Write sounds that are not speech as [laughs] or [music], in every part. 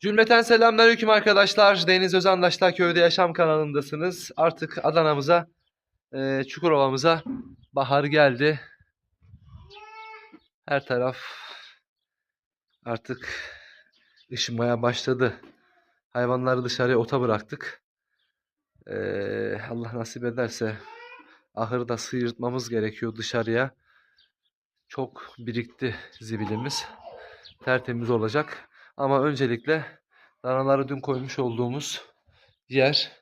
Cümleten selamünaleyküm arkadaşlar. Deniz Özandaşlar Köyde Yaşam kanalındasınız. Artık Adana'mıza, e, Çukurova'mıza bahar geldi. Her taraf artık ışınmaya başladı. Hayvanları dışarıya ota bıraktık. E, Allah nasip ederse ahırda sıyırtmamız gerekiyor dışarıya. Çok birikti zibilimiz. Tertemiz olacak. Ama öncelikle danaları dün koymuş olduğumuz yer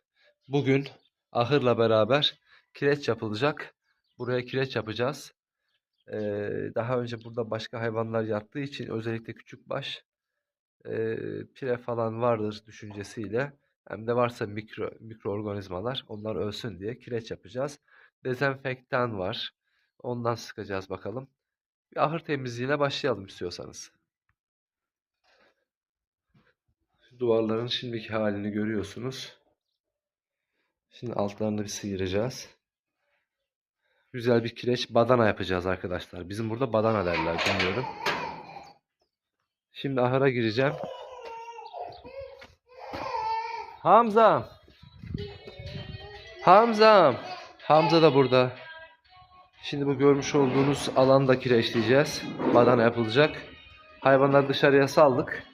bugün ahırla beraber kireç yapılacak. Buraya kireç yapacağız. Ee, daha önce burada başka hayvanlar yattığı için özellikle küçükbaş e, pire falan vardır düşüncesiyle hem de varsa mikro mikroorganizmalar onlar ölsün diye kireç yapacağız. Dezenfektan var. Ondan sıkacağız bakalım. Bir ahır temizliğine başlayalım istiyorsanız. Duvarların şimdiki halini görüyorsunuz. Şimdi altlarını bir sıyıracağız. Güzel bir kireç badana yapacağız arkadaşlar. Bizim burada badana derler bilmiyorum. Şimdi ahıra gireceğim. Hamza. Hamza. Hamza da burada. Şimdi bu görmüş olduğunuz alanda kireçleyeceğiz. Badana yapılacak. Hayvanları dışarıya saldık.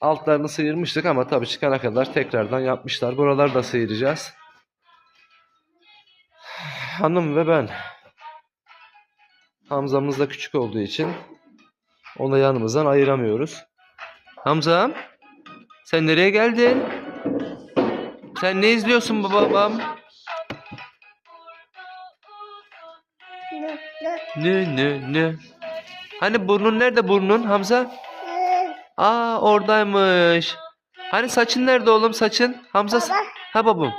Altlarını sıyırmıştık ama tabii çıkana kadar tekrardan yapmışlar. Buraları da sıyıracağız. Hanım ve ben. Hamza'mız da küçük olduğu için onu yanımızdan ayıramıyoruz. Hamza'm sen nereye geldin? Sen ne izliyorsun babam? Ne ne ne? Hani burnun nerede burnun Hamza? Aa oradaymış. Hani saçın nerede oğlum saçın? Hamza Baba. ha babam.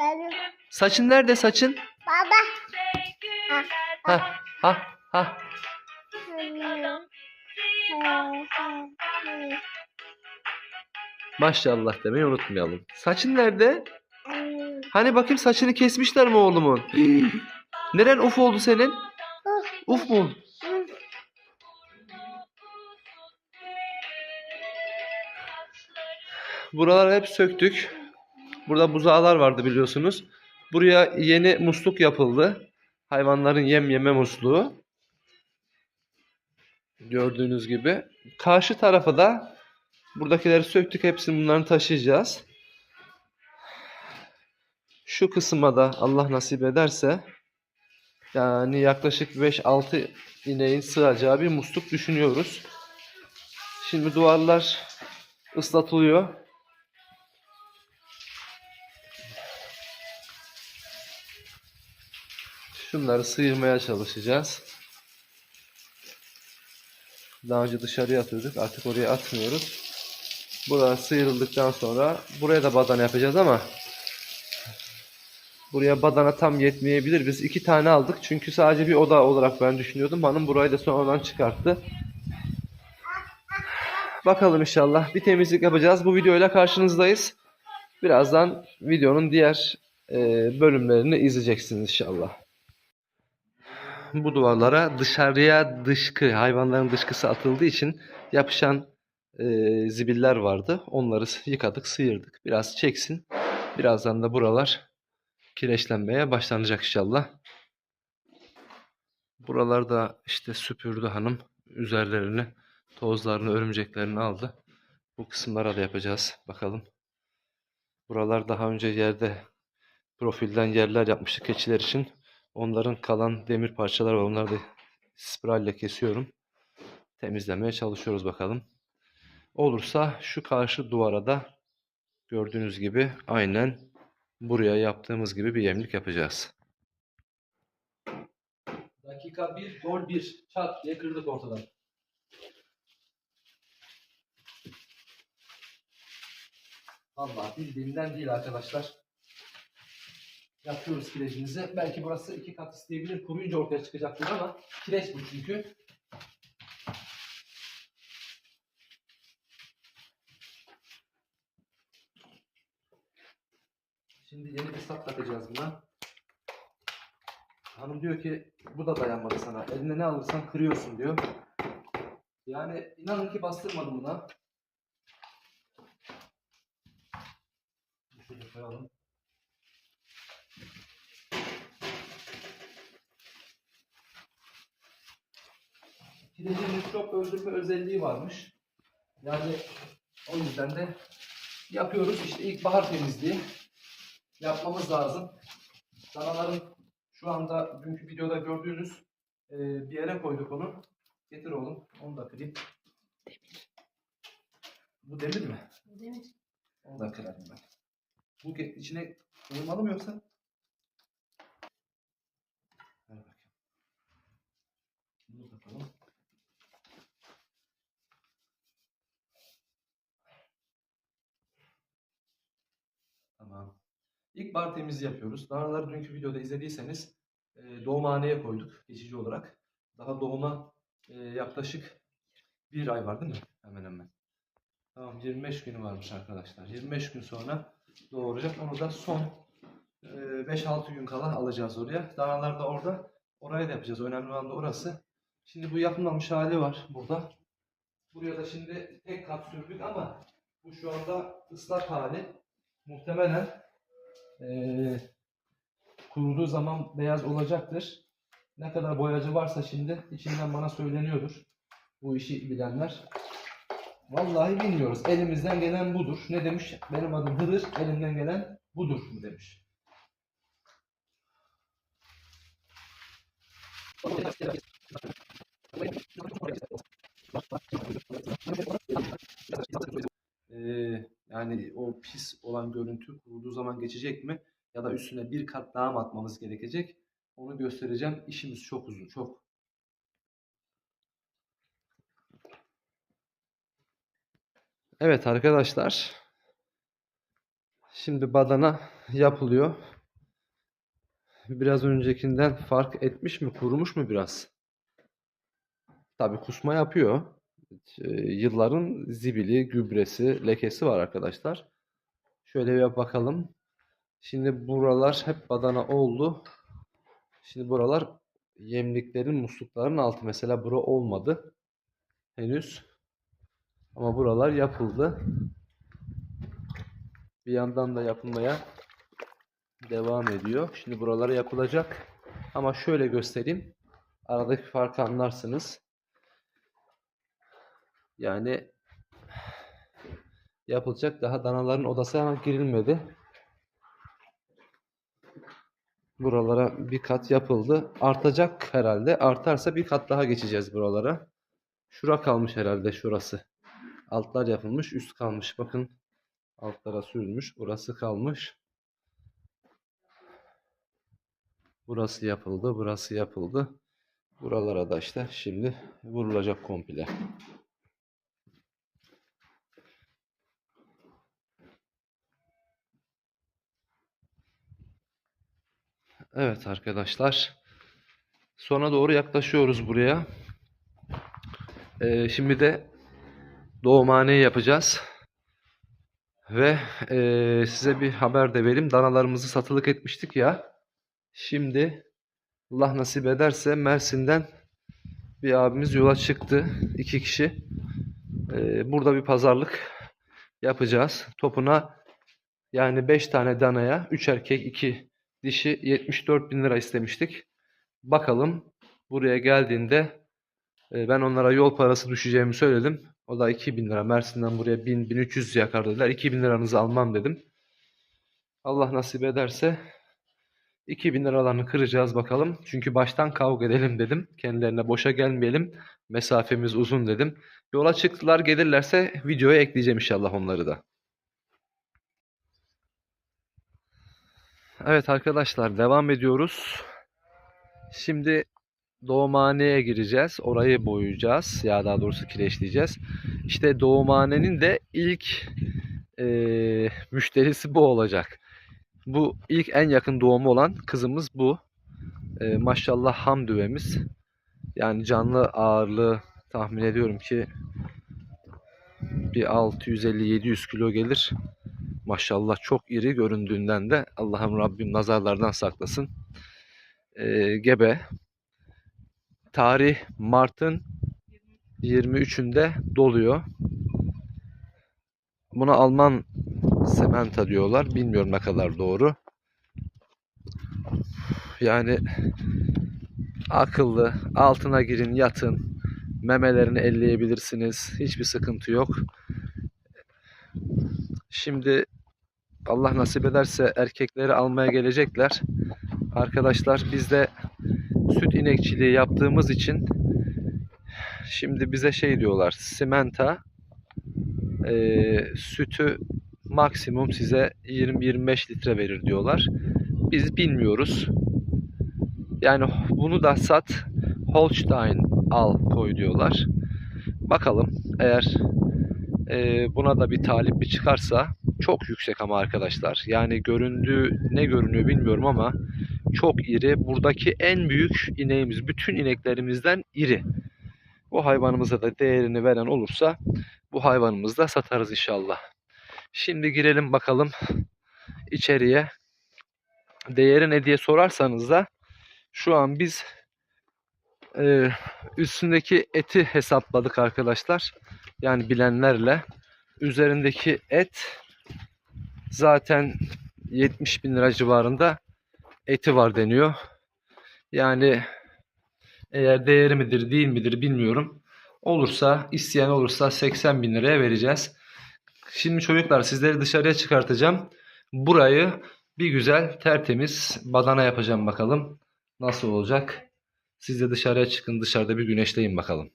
Benim Saçın nerede saçın? baba. Ha ha ha. Maşallah demeyi unutmayalım. Saçın nerede? Hani bakayım saçını kesmişler mi oğlumun? Neren uf oldu senin? Uf mu? Buraları hep söktük. Burada buzağlar vardı biliyorsunuz. Buraya yeni musluk yapıldı. Hayvanların yem yeme musluğu. Gördüğünüz gibi. Karşı tarafa da buradakileri söktük. Hepsini bunların taşıyacağız. Şu kısma da Allah nasip ederse yani yaklaşık 5-6 ineğin sığacağı bir musluk düşünüyoruz. Şimdi duvarlar ıslatılıyor. Şunları sıyırmaya çalışacağız. Daha önce dışarıya atıyorduk. Artık oraya atmıyoruz. Buralar sıyrıldıktan sonra buraya da badana yapacağız ama buraya badana tam yetmeyebilir. Biz iki tane aldık. Çünkü sadece bir oda olarak ben düşünüyordum. Hanım burayı da sonradan çıkarttı. Bakalım inşallah. Bir temizlik yapacağız. Bu videoyla karşınızdayız. Birazdan videonun diğer e, bölümlerini izleyeceksiniz inşallah bu duvarlara dışarıya dışkı, hayvanların dışkısı atıldığı için yapışan e, zibiller vardı. Onları yıkadık, sıyırdık. Biraz çeksin. Birazdan da buralar kireçlenmeye başlanacak inşallah. Buralarda işte süpürdü hanım. Üzerlerini, tozlarını, örümceklerini aldı. Bu kısımlara da yapacağız. Bakalım. Buralar daha önce yerde profilden yerler yapmıştık keçiler için. Onların kalan demir parçaları var. Onları da spiralle kesiyorum. Temizlemeye çalışıyoruz bakalım. Olursa şu karşı duvara da gördüğünüz gibi aynen buraya yaptığımız gibi bir yemlik yapacağız. Dakika 1, gol 1. Çat diye kırdık ortadan. Vallahi bildiğimden değil arkadaşlar yapıyoruz kirecimizi. Belki burası iki kat isteyebilir. Kuruyunca ortaya çıkacaktır ama kireç bu çünkü. Şimdi yeni bir sap takacağız buna. Hanım diyor ki bu da dayanmadı sana. Eline ne alırsan kırıyorsun diyor. Yani inanın ki bastırmadım buna. Şöyle koyalım. Kilidin mikrop öldürme özelliği varmış. Yani o yüzden de yapıyoruz. İşte ilkbahar temizliği yapmamız lazım. Danaların şu anda dünkü videoda gördüğünüz e, bir yere koyduk onu. Getir oğlum. Onu da kırayım. Bu demir mi? Demir. Onu da kırarım ben. Bu içine koymalı mı yoksa? Ver bakayım. Bunu takalım. Tamam. İlk bar temizliği yapıyoruz. Danaları dünkü videoda izlediyseniz e, doğumhaneye koyduk geçici olarak. Daha doğuma e, yaklaşık bir ay var değil mi? Hemen hemen. Tamam 25 günü varmış arkadaşlar. 25 gün sonra doğuracak. Onu da son e, 5-6 gün kala alacağız oraya. Danalar da orada. Oraya da yapacağız. Önemli olan da orası. Şimdi bu yapılmamış hali var burada. Buraya da şimdi tek kat sürdük ama bu şu anda ıslak hali. Muhtemelen e, kuruduğu zaman beyaz olacaktır. Ne kadar boyacı varsa şimdi içinden bana söyleniyordur. Bu işi bilenler. Vallahi bilmiyoruz. Elimizden gelen budur. Ne demiş? Benim adım Hıdır. Elimden gelen budur mu demiş. Ee, yani o pis olan görüntü kurulduğu zaman geçecek mi? Ya da üstüne bir kat daha mı atmamız gerekecek? Onu göstereceğim. İşimiz çok uzun, çok. Evet arkadaşlar. Şimdi badana yapılıyor. Biraz öncekinden fark etmiş mi? Kurumuş mu biraz? Tabii kusma yapıyor. Yılların zibili, gübresi, lekesi var arkadaşlar. Şöyle bir bakalım. Şimdi buralar hep badana oldu. Şimdi buralar yemliklerin, muslukların altı. Mesela bura olmadı. Henüz. Ama buralar yapıldı. Bir yandan da yapılmaya devam ediyor. Şimdi buralara yapılacak. Ama şöyle göstereyim. Aradaki farkı anlarsınız. Yani yapılacak daha danaların odasına girilmedi. Buralara bir kat yapıldı. Artacak herhalde. Artarsa bir kat daha geçeceğiz buralara. Şura kalmış herhalde şurası. Altlar yapılmış, üst kalmış. Bakın altlara sürülmüş. Burası kalmış. Burası yapıldı, burası yapıldı. Buralara da işte şimdi vurulacak komple. Evet arkadaşlar. Sona doğru yaklaşıyoruz buraya. Ee, şimdi de doğumhaneyi yapacağız. Ve eee, size bir haber de vereyim. Danalarımızı satılık etmiştik ya. Şimdi Allah nasip ederse Mersin'den bir abimiz yola çıktı. iki kişi. Eee, burada bir pazarlık yapacağız. Topuna yani 5 tane danaya 3 erkek 2 dişi 74 bin lira istemiştik. Bakalım buraya geldiğinde e, ben onlara yol parası düşeceğimi söyledim. O da 2000 lira. Mersin'den buraya 1000 1300 yakar dediler. 2000 liranızı almam dedim. Allah nasip ederse 2000 liralarını kıracağız bakalım. Çünkü baştan kavga edelim dedim. Kendilerine boşa gelmeyelim. Mesafemiz uzun dedim. Yola çıktılar gelirlerse videoya ekleyeceğim inşallah onları da. Evet arkadaşlar devam ediyoruz. Şimdi doğumhaneye gireceğiz. Orayı boyayacağız. Ya daha doğrusu kireçleyeceğiz. İşte doğumhanenin de ilk eee, müşterisi bu olacak. Bu ilk en yakın doğumu olan kızımız bu. Eee, maşallah ham düvemiz. Yani canlı ağırlığı tahmin ediyorum ki bir 650-700 kilo gelir. Maşallah çok iri göründüğünden de Allah'ım Rabbim nazarlardan saklasın. Eee, gebe. Tarih Mart'ın 23'ünde doluyor. Buna Alman Sementa diyorlar. Bilmiyorum ne kadar doğru. Yani akıllı. Altına girin, yatın. Memelerini elleyebilirsiniz. Hiçbir sıkıntı yok. Şimdi Allah nasip ederse erkekleri almaya gelecekler. Arkadaşlar biz de süt inekçiliği yaptığımız için şimdi bize şey diyorlar. Simenta eee, sütü maksimum size 20-25 litre verir diyorlar. Biz bilmiyoruz. Yani bunu da sat, Holstein al koy diyorlar. Bakalım eğer e, buna da bir talip bir çıkarsa çok yüksek ama arkadaşlar. Yani göründüğü ne görünüyor bilmiyorum ama çok iri. Buradaki en büyük ineğimiz. Bütün ineklerimizden iri. Bu hayvanımıza da değerini veren olursa bu hayvanımızı da satarız inşallah. Şimdi girelim bakalım içeriye. Değeri ne diye sorarsanız da şu an biz e, üstündeki eti hesapladık arkadaşlar. Yani bilenlerle. Üzerindeki et zaten 70 bin lira civarında eti var deniyor. Yani eğer değeri midir değil midir bilmiyorum. Olursa isteyen olursa 80 bin liraya vereceğiz. Şimdi çocuklar sizleri dışarıya çıkartacağım. Burayı bir güzel tertemiz badana yapacağım bakalım. Nasıl olacak? Siz de dışarıya çıkın dışarıda bir güneşleyin bakalım.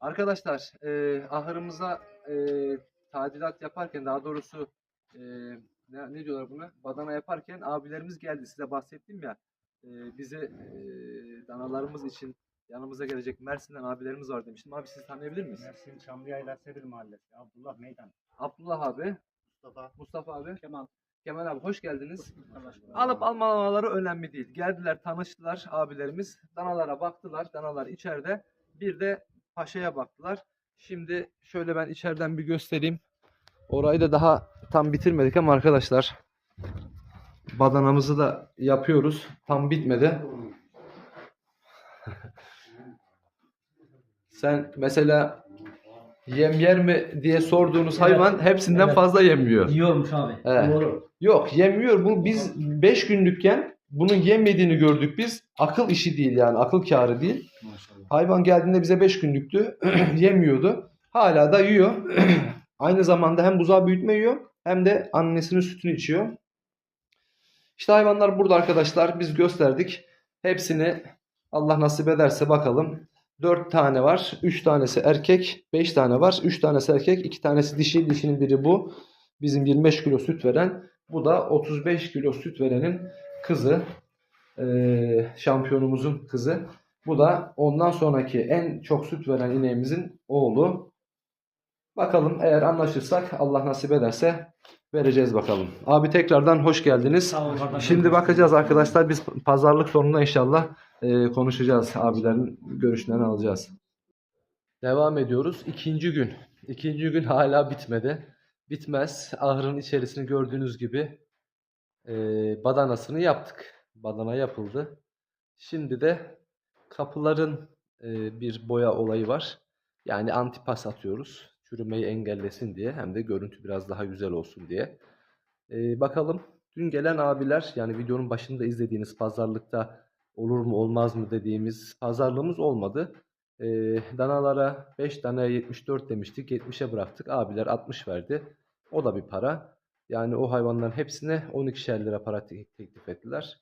Arkadaşlar e, ahırımıza e, tadilat yaparken daha doğrusu e, ne, ne diyorlar buna? Badana yaparken abilerimiz geldi. Size bahsettim ya. E, bize e, danalarımız için yanımıza gelecek Mersin'den abilerimiz var demiştim. Abi sizi tanıyabilir miyiz? Mersin Çamlıyayla Sebil Mahallesi. Abdullah Meydan. Abdullah abi, Mustafa. Mustafa abi, Kemal. Kemal abi hoş geldiniz. Alıp almamaları önemli değil. Geldiler, tanıştılar abilerimiz. Danalara baktılar. Danalar içeride. Bir de paşaya baktılar. Şimdi şöyle ben içeriden bir göstereyim. Orayı da daha tam bitirmedik ama arkadaşlar badanamızı da yapıyoruz. Tam bitmedi. [laughs] Sen mesela yem yer mi diye sorduğunuz hayvan hepsinden Evet. fazla yemiyor. Yiyormuş abi. Evet. Doğru. Yok yemiyor. Bu biz 5 günlükken bunun yemediğini gördük biz. Akıl işi değil yani akıl kârı değil. Maşallah. Hayvan geldiğinde bize 5 günlüktü. [clears throat] yemiyordu. Hala da yiyor. [clears throat] Aynı zamanda hem buzağı büyütme yiyor hem de annesinin sütünü içiyor. İşte hayvanlar burada arkadaşlar. Biz gösterdik. Hepsini Allah nasip ederse bakalım. 4 tane var. 3 tanesi erkek. 5 tane var. 3 tanesi erkek. 2 tanesi dişi. Dişinin biri bu. Bizim 25 kilo süt veren. Bu da 35 kilo süt verenin kızı. Ee, şampiyonumuzun kızı. Bu da ondan sonraki en çok süt veren ineğimizin oğlu. Bakalım eğer anlaşırsak Allah nasip ederse vereceğiz bakalım. Abi tekrardan hoş geldiniz. Sağ olun. Şimdi bakacağız arkadaşlar biz pazarlık sonunda inşallah e, konuşacağız. Abilerin görüşlerini alacağız. Devam ediyoruz. İkinci gün. İkinci gün hala bitmedi. Bitmez. Ahırın içerisini gördüğünüz gibi e, badanasını yaptık. Badana yapıldı. Şimdi de kapıların e, bir boya olayı var. Yani antipas atıyoruz. Çürümeyi engellesin diye hem de görüntü biraz daha güzel olsun diye. E, bakalım dün gelen abiler yani videonun başında izlediğiniz pazarlıkta olur mu olmaz mı dediğimiz pazarlığımız olmadı. E, danalara 5 tane 74 demiştik 70'e bıraktık. Abiler 60 verdi. O da bir para. Yani o hayvanların hepsine 12'şer lira para te- teklif ettiler.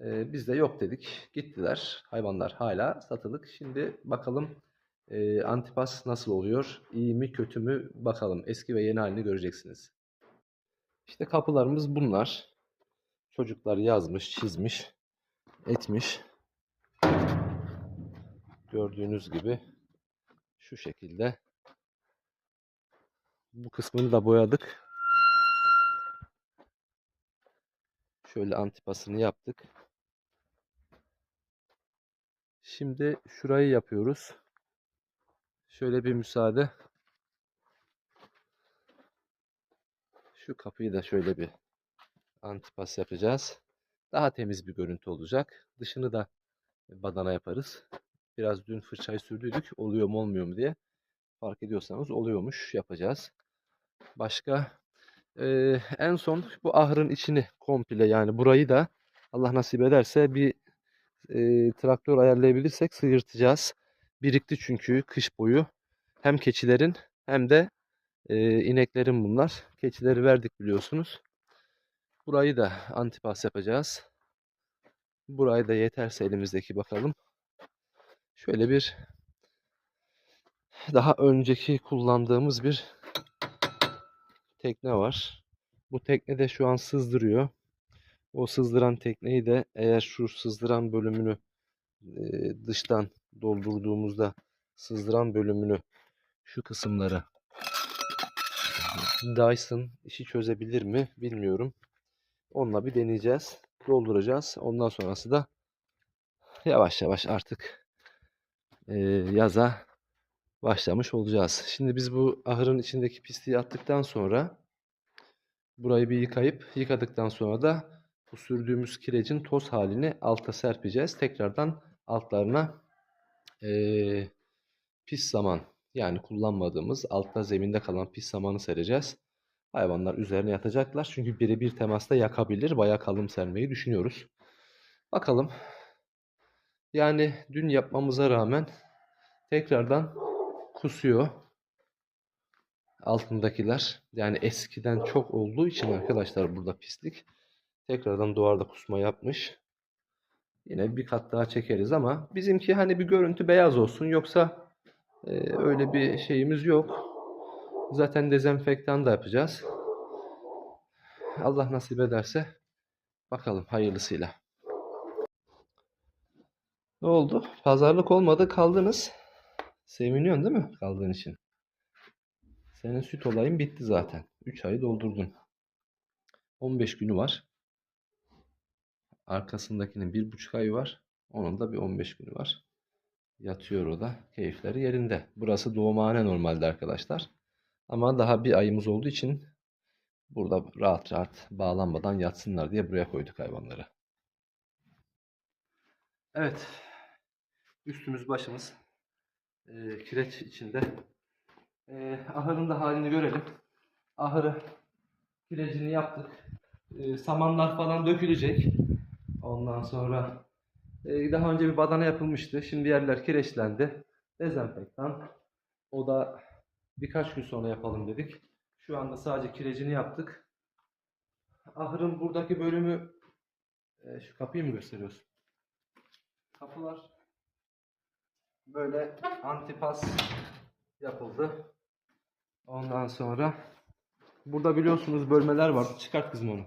Ee, biz de yok dedik. Gittiler. Hayvanlar hala satılık. Şimdi bakalım e, antipas nasıl oluyor? İyi mi kötü mü? Bakalım. Eski ve yeni halini göreceksiniz. İşte kapılarımız bunlar. Çocuklar yazmış, çizmiş, etmiş. Gördüğünüz gibi şu şekilde. Bu kısmını da boyadık. Şöyle antipasını yaptık. Şimdi şurayı yapıyoruz. Şöyle bir müsaade. Şu kapıyı da şöyle bir antipas yapacağız. Daha temiz bir görüntü olacak. Dışını da badana yaparız. Biraz dün fırçayı sürdüydük. Oluyor mu olmuyor mu diye. Fark ediyorsanız oluyormuş. Yapacağız. Başka Ee, en son bu ahırın içini komple yani burayı da Allah nasip ederse bir e, traktör ayarlayabilirsek sıyırtacağız. Birikti çünkü kış boyu hem keçilerin hem de e, ineklerin bunlar. Keçileri verdik biliyorsunuz. Burayı da antipas yapacağız. Burayı da yeterse elimizdeki bakalım. Şöyle bir daha önceki kullandığımız bir tekne var. Bu tekne de şu an sızdırıyor. O sızdıran tekneyi de eğer şu sızdıran bölümünü e, dıştan doldurduğumuzda sızdıran bölümünü şu kısımları Dyson işi çözebilir mi bilmiyorum. Onunla bir deneyeceğiz. Dolduracağız. Ondan sonrası da yavaş yavaş artık e, yaza başlamış olacağız. Şimdi biz bu ahırın içindeki pisliği attıktan sonra burayı bir yıkayıp yıkadıktan sonra da bu sürdüğümüz kirecin toz halini alta serpeceğiz. Tekrardan altlarına eee, pis saman yani kullanmadığımız altta zeminde kalan pis samanı sereceğiz. Hayvanlar üzerine yatacaklar. Çünkü birebir temasta yakabilir. Bayağı kalın sermeyi düşünüyoruz. Bakalım. Yani dün yapmamıza rağmen tekrardan kusuyor altındakiler. Yani eskiden çok olduğu için arkadaşlar burada pislik. Tekrardan duvarda kusma yapmış. Yine bir kat daha çekeriz ama bizimki hani bir görüntü beyaz olsun. Yoksa e, öyle bir şeyimiz yok. Zaten dezenfektan da yapacağız. Allah nasip ederse bakalım hayırlısıyla. Ne oldu? Pazarlık olmadı kaldınız. Seviniyorsun değil mi kaldığın için? Senin süt olayın bitti zaten. 3 ayı doldurdun. 15 günü var. Arkasındakinin 1,5 ayı var. Onun da bir 15 günü var. Yatıyor o da. Keyifleri yerinde. Burası doğumhane normalde arkadaşlar. Ama daha bir ayımız olduğu için burada rahat rahat bağlanmadan yatsınlar diye buraya koyduk hayvanları. Evet. Üstümüz başımız e, kireç içinde. E, ahırın da halini görelim. Ahırı kirecini yaptık. E, samanlar falan dökülecek. Ondan sonra e, daha önce bir badana yapılmıştı. Şimdi yerler kireçlendi. Dezenfektan. O da birkaç gün sonra yapalım dedik. Şu anda sadece kirecini yaptık. Ahırın buradaki bölümü e, şu kapıyı mı gösteriyorsun? Kapılar böyle antipas yapıldı. Ondan sonra burada biliyorsunuz bölmeler vardı. Çıkart kızım onu.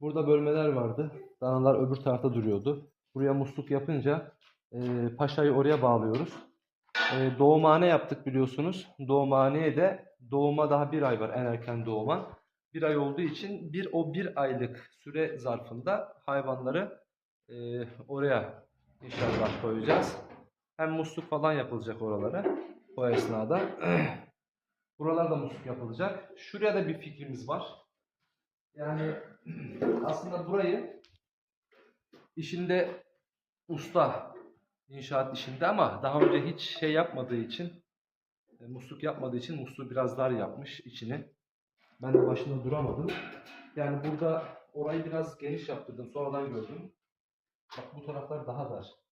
Burada bölmeler vardı. Danalar öbür tarafta duruyordu. Buraya musluk yapınca e, paşayı oraya bağlıyoruz. E, doğumhane yaptık biliyorsunuz. Doğumhaneye de doğuma daha bir ay var en erken doğuma. Bir ay olduğu için bir o bir aylık süre zarfında hayvanları e, oraya inşallah koyacağız. Hem musluk falan yapılacak oralara o esnada. [clears throat] Buralarda musluk yapılacak. Şuraya da bir fikrimiz var. Yani [clears throat] aslında burayı işinde usta inşaat işinde ama daha önce hiç şey yapmadığı için e, musluk yapmadığı için musluğu biraz dar yapmış içini. Ben de başında duramadım. Yani burada orayı biraz geniş yaptırdım. Sonradan gördüm. Bak bu taraflar daha dar.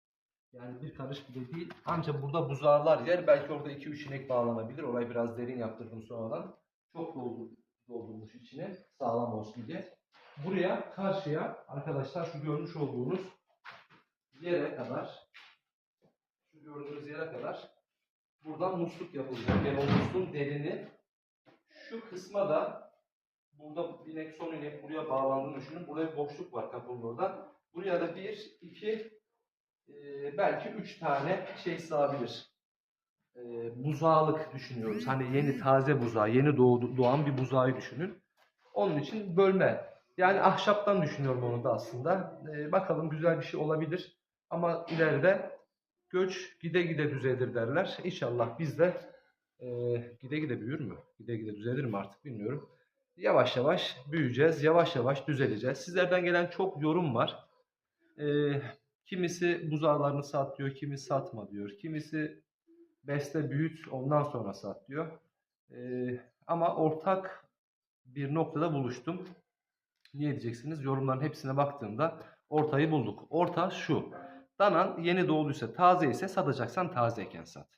Yani bir karış bile değil. Ancak burada buzağlar yer. Belki orada 2-3 inek bağlanabilir. Orayı biraz derin yaptırdım sonradan. Çok doldur, doldurmuş içine. Sağlam olsun diye. Buraya karşıya arkadaşlar şu görmüş olduğunuz yere kadar şu gördüğünüz yere kadar buradan musluk yapılacak. Yani o musluğun derini şu kısma da burada inek son inek buraya bağlandığını düşünün. Buraya boşluk var kapının orada. Buraya da bir, iki, e, belki üç tane şey sığabilir. E, buzağlık düşünüyoruz. Hani yeni taze buzağı, yeni doğan bir buzağı düşünün. Onun için bölme. Yani ahşaptan düşünüyorum onu da aslında. E, bakalım güzel bir şey olabilir. Ama ileride göç gide gide düzelir derler. İnşallah biz de e, gide gide büyür mü? Gide gide düzelir mi artık bilmiyorum. Yavaş yavaş büyüyeceğiz. Yavaş yavaş düzeleceğiz. Sizlerden gelen çok yorum var. E, kimisi buzağlarını sat diyor. Kimisi satma diyor. Kimisi besle büyüt ondan sonra sat diyor. E, ama ortak bir noktada buluştum. Niye diyeceksiniz? Yorumların hepsine baktığımda ortayı bulduk. Orta şu. Danan yeni doğduysa, taze ise satacaksan tazeyken sat.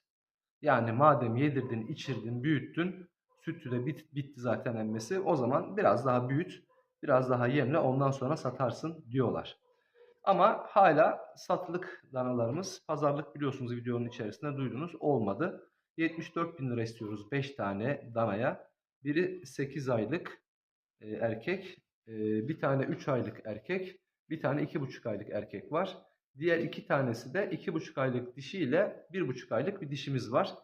Yani madem yedirdin, içirdin, büyüttün, sütü de bit, bitti zaten emmesi. O zaman biraz daha büyüt, biraz daha yemle ondan sonra satarsın diyorlar. Ama hala satılık danalarımız, pazarlık biliyorsunuz videonun içerisinde duydunuz olmadı. 74 bin lira istiyoruz 5 tane danaya. Biri 8 aylık e, erkek, e, bir tane 3 aylık erkek, bir tane 2,5 aylık erkek var. Diğer iki tanesi de 2,5 aylık dişi ile 1,5 aylık bir dişimiz var.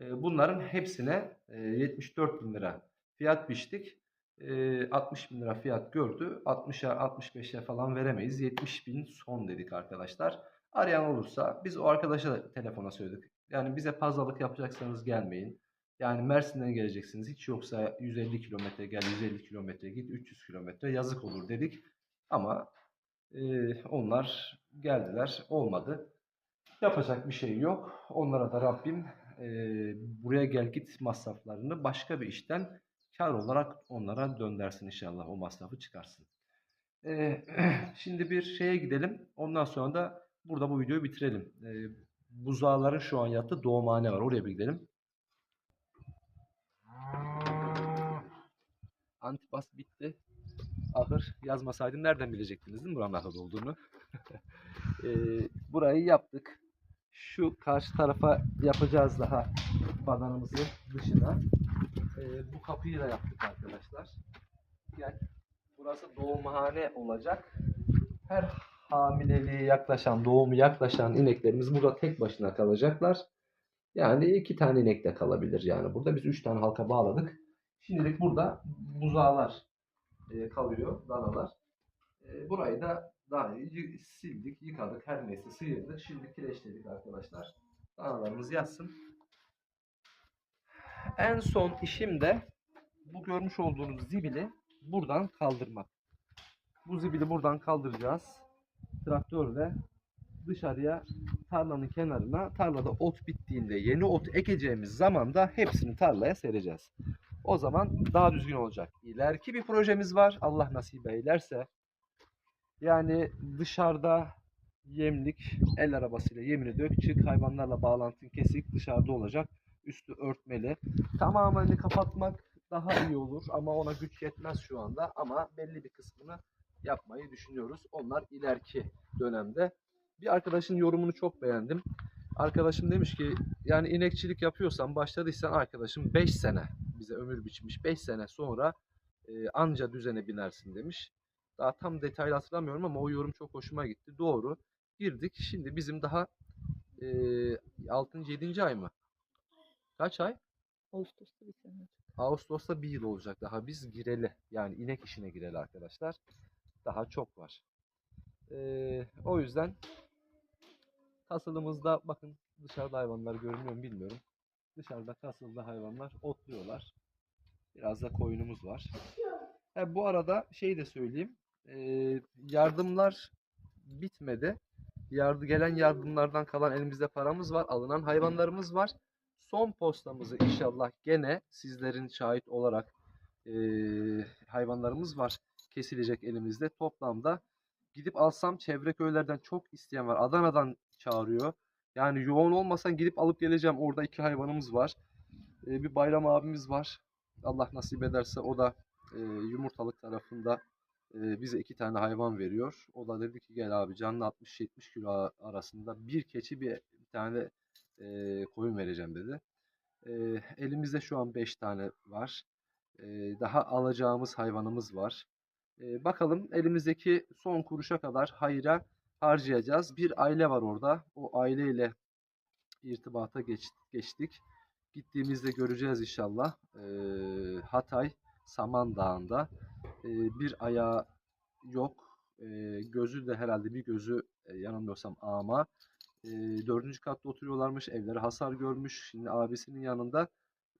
E, bunların hepsine e, 74 bin lira fiyat biçtik. E, 60 bin lira fiyat gördü. 60'a 65'e falan veremeyiz. 70 bin son dedik arkadaşlar. Arayan olursa biz o arkadaşa da telefona söyledik. Yani bize pazarlık yapacaksanız gelmeyin. Yani Mersin'den geleceksiniz. Hiç yoksa 150 kilometre gel, 150 kilometre git, 300 kilometre yazık olur dedik. Ama e, onlar geldiler, olmadı. Yapacak bir şey yok. Onlara da Rabbim e, buraya gel git masraflarını başka bir işten kar olarak onlara döndersin inşallah. O masrafı çıkarsın. E, [clears throat] şimdi bir şeye gidelim. Ondan sonra da burada bu videoyu bitirelim. E, buzağların şu an yattığı doğumhane var. Oraya bir gidelim. Antibas bitti. Ahır yazmasaydım nereden bilecektiniz değil mi buranın ahır olduğunu? [laughs] Eee, burayı yaptık. Şu karşı tarafa yapacağız daha badanımızı dışına. Eee, bu kapıyı da yaptık arkadaşlar. Gel. Burası doğumhane olacak. Her hamileliğe yaklaşan, doğumu yaklaşan ineklerimiz burada tek başına kalacaklar. Yani iki tane inek de kalabilir yani. Burada biz üç tane halka bağladık. Şimdilik burada buzağlar e, kalıyor, danalar. E, burayı da daha y- sildik, yıkadık, her neyse sıyırdık. Şimdi kireçledik arkadaşlar. Danalarımız yatsın. En son işim de bu görmüş olduğunuz zibili buradan kaldırmak. Bu zibili buradan kaldıracağız. Traktörle dışarıya tarlanın kenarına tarlada ot bittiğinde yeni ot ekeceğimiz zaman da hepsini tarlaya sereceğiz. O zaman daha düzgün olacak. İleriki bir projemiz var. Allah nasip eylerse. Yani dışarıda yemlik el arabasıyla yemini dök çık hayvanlarla bağlantın kesik dışarıda olacak. Üstü örtmeli. Tamamen kapatmak daha iyi olur ama ona güç yetmez şu anda ama belli bir kısmını yapmayı düşünüyoruz. Onlar ileriki dönemde. Bir arkadaşın yorumunu çok beğendim. Arkadaşım demiş ki yani inekçilik yapıyorsan başladıysan arkadaşım 5 sene bize ömür biçmiş 5 sene sonra e, anca düzene binersin demiş. Daha tam detaylı hatırlamıyorum ama o yorum çok hoşuma gitti. Doğru. Girdik. Şimdi bizim daha e, 6. 7. ay mı? Kaç ay? Ağustos'ta bir sene. Ağustos'ta bir yıl olacak daha biz gireli. Yani inek işine gireli arkadaşlar. Daha çok var. Ee, o yüzden kasılımızda bakın dışarıda hayvanlar görünüyor mu bilmiyorum. Dışarıda kasılda hayvanlar otluyorlar. Biraz da koyunumuz var. Ha, bu arada şey de söyleyeyim. Ee, yardımlar bitmedi. Yardı gelen yardımlardan kalan elimizde paramız var. Alınan hayvanlarımız var. Son postamızı inşallah gene sizlerin şahit olarak eee, hayvanlarımız var. Kesilecek elimizde. Toplamda gidip alsam çevre köylerden çok isteyen var. Adana'dan çağırıyor. Yani yoğun olmasan gidip alıp geleceğim. Orada iki hayvanımız var. Eee, bir bayram abimiz var. Allah nasip ederse o da eee, yumurtalık tarafında eee, bize iki tane hayvan veriyor. O da dedi ki gel abi canlı 60-70 kilo arasında bir keçi bir, bir tane eee, koyun vereceğim dedi. Eee, elimizde şu an 5 tane var. Eee, daha alacağımız hayvanımız var. Eee, bakalım elimizdeki son kuruşa kadar hayra harcayacağız. Bir aile var orada. O aileyle irtibata geç, geçtik. Gittiğimizde göreceğiz inşallah. Eee, Hatay Samandağ'ında eee, bir ayağı yok. Eee, gözü de herhalde bir gözü e, yanılmıyorsam ama e, dördüncü katta oturuyorlarmış. Evleri hasar görmüş. Şimdi abisinin yanında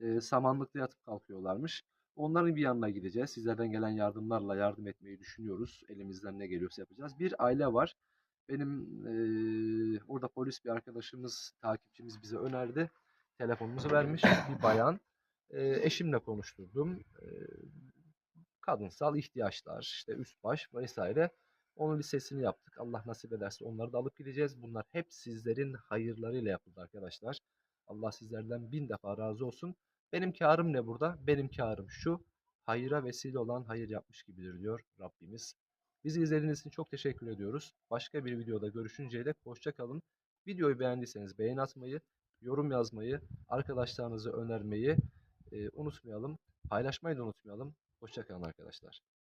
e, samanlıkta yatıp kalkıyorlarmış. Onların bir yanına gideceğiz. Sizlerden gelen yardımlarla yardım etmeyi düşünüyoruz. Elimizden ne geliyorsa yapacağız. Bir aile var. Benim e, orada polis bir arkadaşımız, takipçimiz bize önerdi. Telefonumuzu vermiş bir bayan. E, eşimle konuşturdum. E, kadınsal ihtiyaçlar, işte üst baş vesaire. Onun listesini yaptık. Allah nasip ederse onları da alıp gideceğiz. Bunlar hep sizlerin hayırlarıyla yapıldı arkadaşlar. Allah sizlerden bin defa razı olsun. Benim karım ne burada? Benim karım şu. Hayıra vesile olan hayır yapmış gibidir diyor Rabbimiz. Bizi izlediğiniz için çok teşekkür ediyoruz. Başka bir videoda görüşünceye dek hoşça kalın. Videoyu beğendiyseniz beğen atmayı, yorum yazmayı, arkadaşlarınızı önermeyi e, unutmayalım. Paylaşmayı da unutmayalım. Hoşça kalın arkadaşlar.